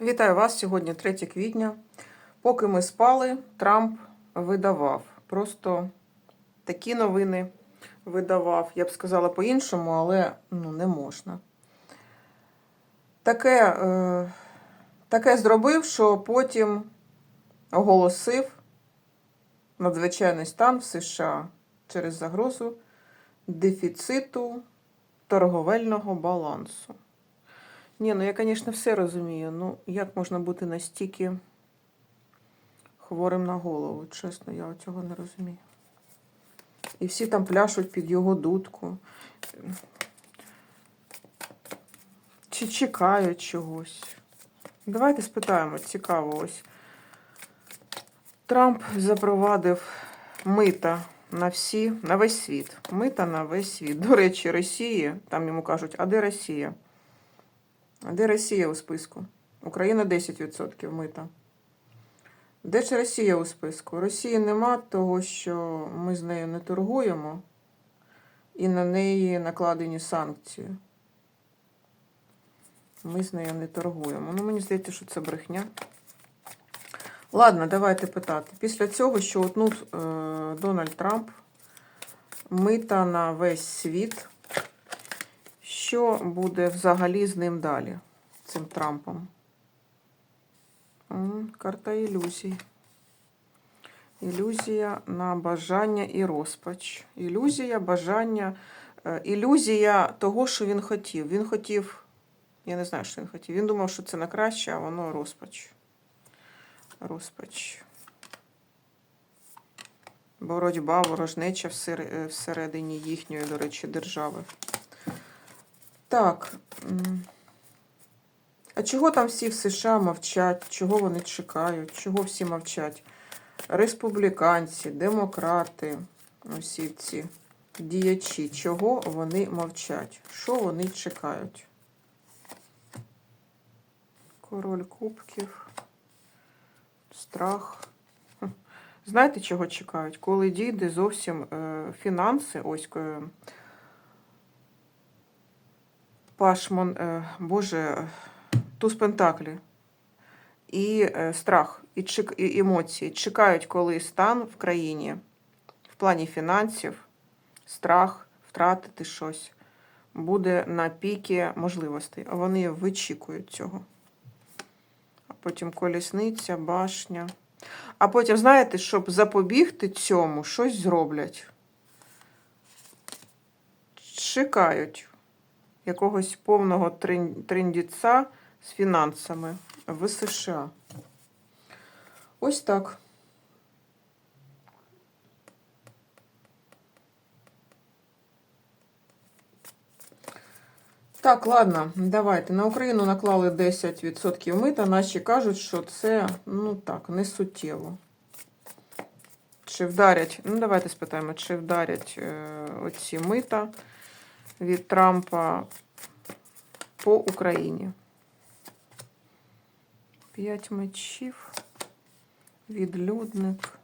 Вітаю вас сьогодні 3 квітня. Поки ми спали, Трамп видавав. Просто такі новини видавав. Я б сказала по-іншому, але ну, не можна. Таке, е, таке зробив, що потім оголосив надзвичайний стан в США через загрозу дефіциту торговельного балансу. Ні, ну я, звісно, все розумію. Ну, як можна бути настільки хворим на голову? Чесно, я цього не розумію. І всі там пляшуть під його дудку. Чи чекають чогось? Давайте спитаємо, цікаво ось. Трамп запровадив мита на всі, на весь світ. Мита на весь світ. До речі, Росії, там йому кажуть, а де Росія? Де Росія у списку? Україна 10% мита. Де ж Росія у списку? Росії нема того, що ми з нею не торгуємо, і на неї накладені санкції. Ми з нею не торгуємо. Ну, мені здається, що це брехня. Ладно, давайте питати. Після цього, що отнув е, Дональд Трамп мита на весь світ. Що буде взагалі з ним далі, цим Трампом? Карта ілюзій. Ілюзія на бажання і розпач. Ілюзія, бажання, е, ілюзія того, що він хотів. Він хотів, я не знаю, що він хотів. Він думав, що це на краще, а воно розпач. Розпач. Боротьба, ворожнеча всередині їхньої, до речі, держави. Так. А чого там всі в США мовчать? Чого вони чекають? Чого всі мовчать? Республіканці, демократи, усі ці діячі. Чого вони мовчать? Що вони чекають? Король кубків. Страх. Знаєте, чого чекають? Коли дійде зовсім е, фінанси, ось е, Пашмон, е, Боже, туз Пентаклі. І е, страх, і, і емоції. Чекають, коли стан в країні в плані фінансів, страх, втратити щось буде на піки можливостей. А вони вичікують цього. А потім колісниця, башня. А потім, знаєте, щоб запобігти цьому, щось зроблять. Чекають якогось повного трендіца з фінансами в США. Ось так. Так, ладно, давайте. На Україну наклали 10% мита. Наші кажуть, що це, ну так, не суттєво. Чи вдарять, ну давайте спитаємо, чи вдарять е, оці мита від Трампа по Україні. П'ять мечів, відлюдник,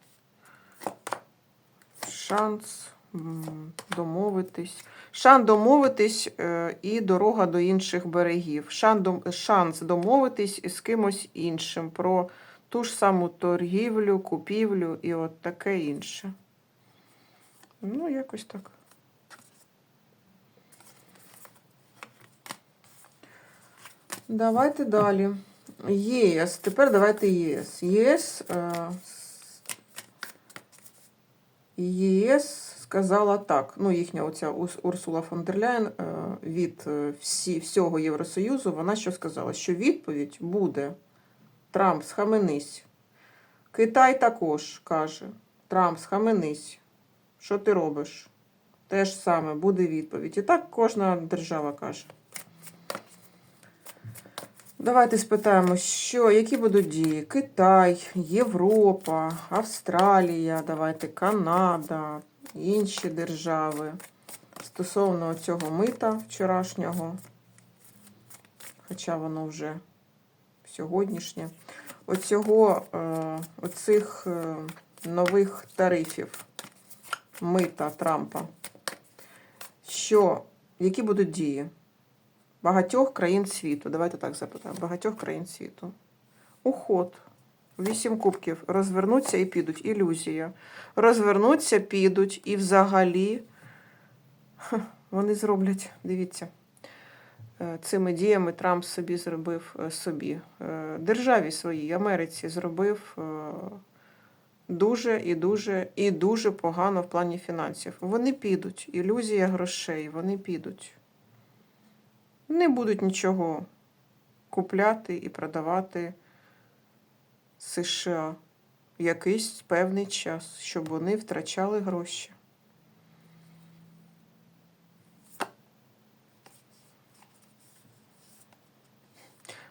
шанс домовитись. Шанс домовитись е, і дорога до інших берегів. Шан Шанс домовитись з кимось іншим про ту ж саму торгівлю, купівлю і от таке інше. Ну, якось так. Давайте далі. ЄС. Тепер давайте ЄС. ЄС. е, ЄС сказала так. Ну, їхня оця Урсула фон дер Ляєн е, від е, всі, всього Євросоюзу, вона що сказала? Що відповідь буде Трамп, схаменись. Китай також каже: Трамп, схаменись. Що ти робиш? Те ж саме буде відповідь. І так кожна держава каже. Давайте спитаємо, що, які будуть дії? Китай, Європа, Австралія, давайте Канада, інші держави стосовно цього мита вчорашнього, хоча воно вже сьогоднішнє, оцього, е, оцих е, нових тарифів мита Трампа. Що, які будуть дії? Багатьох країн світу. Давайте так запитаємо. Багатьох країн світу. Уход. Вісім кубків. Розвернуться і підуть. Ілюзія. Розвернуться, підуть і взагалі вони зроблять, дивіться, е, цими діями Трамп собі зробив е, собі. е, Державі своїй, Америці, зробив дуже і дуже і дуже погано в плані фінансів. Вони підуть. Ілюзія грошей, вони підуть. Не будуть нічого купляти і продавати США якийсь певний час, щоб вони втрачали гроші.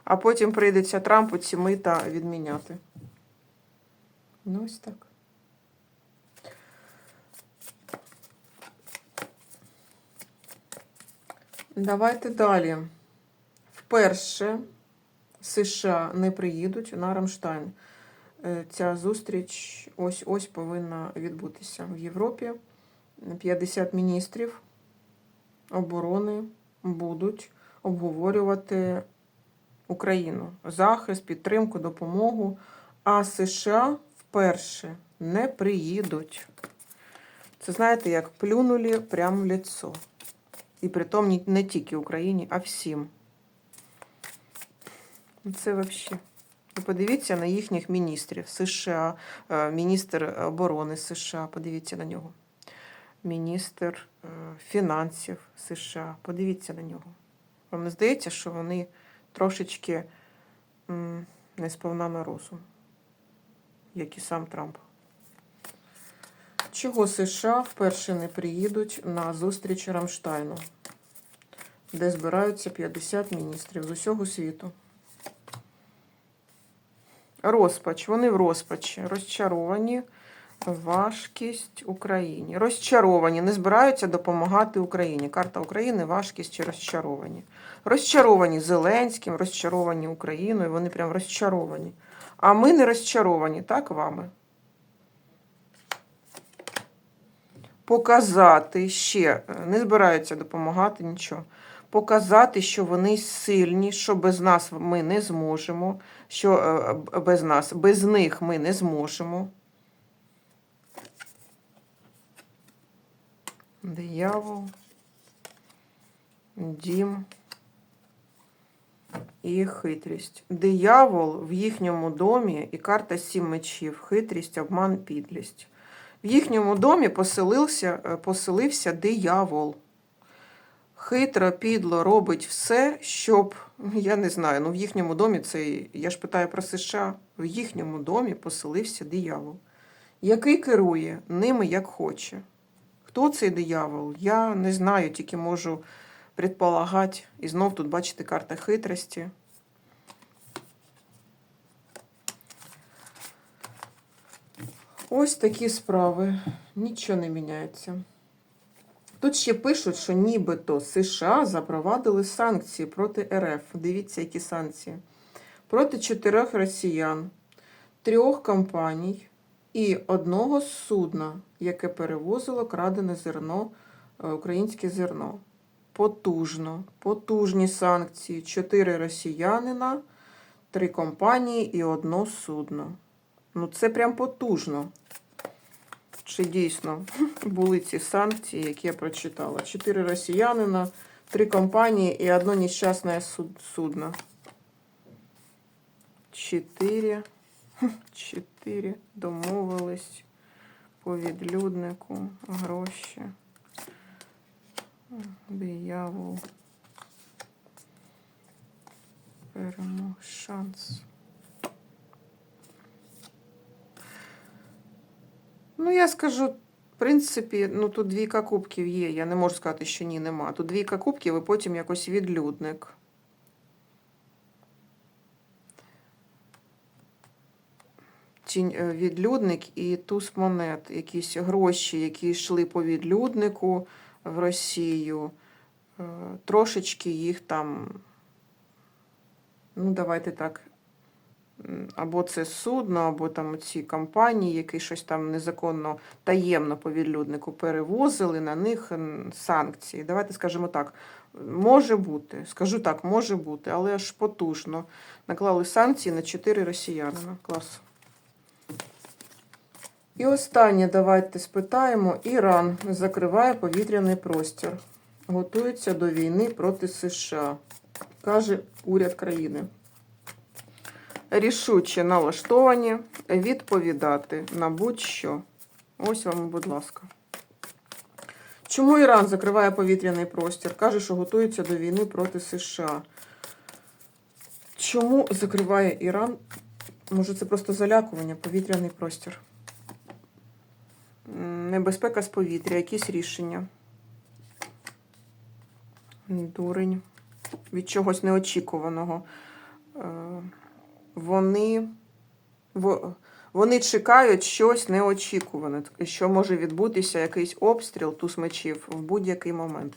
А потім прийдеться Трампу ці мита відміняти. Ну, ось так. Давайте далі. Вперше США не приїдуть на Рамштайн. Е, Ця зустріч ось ось повинна відбутися в Європі. 50 міністрів оборони будуть обговорювати Україну, захист, підтримку, допомогу. А США вперше не приїдуть. Це знаєте, як плюнули прямо в лицо. І притом не- тільки Україні, а всім. Ну, Це взагалі. Ви подивіться на їхніх міністрів США, е, міністр оборони США, подивіться на нього. Міністр е, фінансів США, подивіться на нього. Вам не здається, що вони трошечки не сповна на розум, як і сам Трамп. Чого США вперше не приїдуть на зустріч Рамштайну, де збираються 50 міністрів з усього світу? Розпач. Вони в розпачі. Розчаровані. Важкість Україні. Розчаровані. Не збираються допомагати Україні. Карта України, важкість чи розчаровані. Розчаровані Зеленським, розчаровані Україною. Вони прям розчаровані. А ми не розчаровані, так вами? Показати ще, е, не збираються допомагати нічого. Показати, що вони сильні, що без нас ми не зможемо, що е, без нас, без них ми не зможемо. Диявол, дім і хитрість. Диявол в їхньому домі і карта сім мечів. Хитрість, обман, підлість. В їхньому домі поселився, е, поселився диявол. Хитро, підло робить все, щоб, я не знаю, ну в їхньому домі це, я ж питаю про США, в їхньому домі поселився диявол, який керує ними як хоче. Хто цей диявол? Я не знаю, тільки можу предполагати. І знов тут бачите карта хитрості. Ось такі справи. Нічого не міняється. Тут ще пишуть, що нібито США запровадили санкції проти РФ. Дивіться, які санкції. Проти чотирьох росіян, трьох компаній і одного судна, яке перевозило крадене зерно, е, українське зерно. Потужно, потужні санкції. Чотири росіянина, три компанії і одно судно. Ну, це прям потужно. Чи дійсно були ці санкції, які я прочитала? Чотири росіянина, три компанії і одно нещасне судно. Чотири. Чотири домовились по відлюднику, гроші. Диявол. Беремо шанс. Я скажу, в принципі, ну тут двійка кубків є. Я не можу сказати, що ні, нема. Тут двійка кубків і потім якось відлюдник. Е, відлюдник і туз монет, якісь гроші, які йшли по відлюднику в Росію. Е, Трошечки їх там, ну, давайте так, Або це судно, або там ці компанії, які щось там незаконно таємно по відлюднику перевозили, на них санкції. Давайте скажемо так. Може бути, скажу так, може бути, але аж потужно. Наклали санкції на 4 росіянина. Клас. І останнє давайте спитаємо. Іран закриває повітряний простір. Готується до війни проти США, каже уряд країни. Рішуче налаштовані відповідати на будь-що. Ось вам, будь ласка. Чому Іран закриває повітряний простір? Каже, що готується до війни проти США. Чому закриває Іран? Може, це просто залякування, повітряний простір? Небезпека з повітря, якісь рішення. Дурень. Від чогось неочікуваного. Вони, вони чекають щось неочікуване, що може відбутися якийсь обстріл туз мечів в будь-який момент.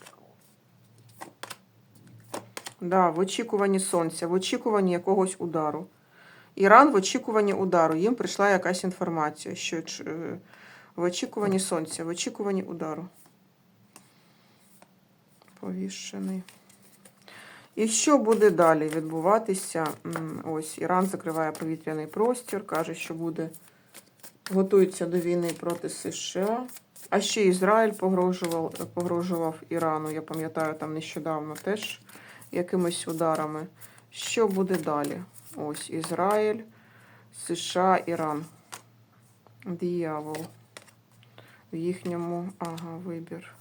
Да, в очікуванні сонця, в очікуванні якогось удару. Іран в очікуванні удару. Їм прийшла якась інформація, що е, в очікуванні сонця, в очікуванні удару. Повішений. І що буде далі відбуватися? Ось Іран закриває повітряний простір, каже, що буде готується до війни проти США. А ще Ізраїль погрожував, погрожував Ірану. Я пам'ятаю, там нещодавно теж якимись ударами. Що буде далі? Ось Ізраїль, США, Іран. Диявол. В їхньому ага, вибір.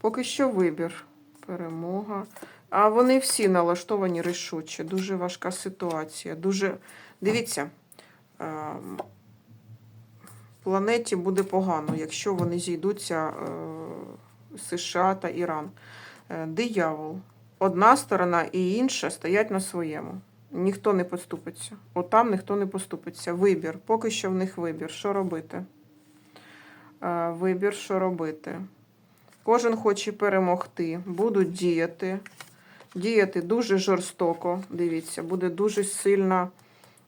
Поки що вибір. Перемога. А вони всі налаштовані рішуче. Дуже важка ситуація. Дуже. Дивіться, ем, планеті буде погано, якщо вони зійдуться е, США та Іран. Е, Диявол. Одна сторона і інша стоять на своєму. Ніхто не поступиться. Отам ніхто не поступиться. Вибір. Поки що в них вибір. Що робити? Е, Вибір, що робити. Кожен хоче перемогти, будуть діяти. Діяти дуже жорстоко. Дивіться, буде дуже сильна,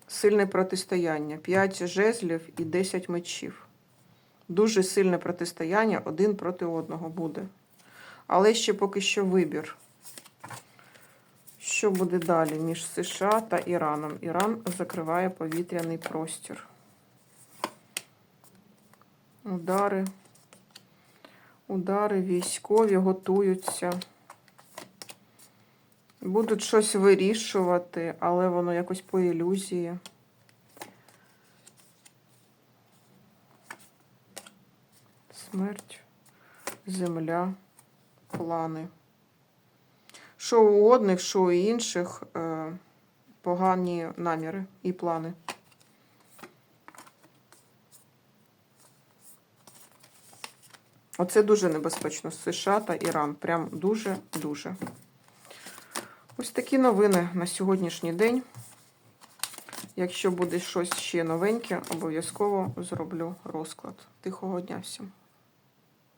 сильне протистояння. 5 жезлів і 10 мечів. Дуже сильне протистояння один проти одного буде. Але ще поки що вибір. Що буде далі між США та Іраном? Іран закриває повітряний простір. Удари. Удари військові готуються. Будуть щось вирішувати, але воно якось по ілюзії. Смерть, земля, плани. Що у одних, що у інших е, погані наміри і плани. Оце дуже небезпечно. США та Іран. Прям дуже-дуже. Ось такі новини на сьогоднішній день. Якщо буде щось ще новеньке, обов'язково зроблю розклад. Тихого дня всім.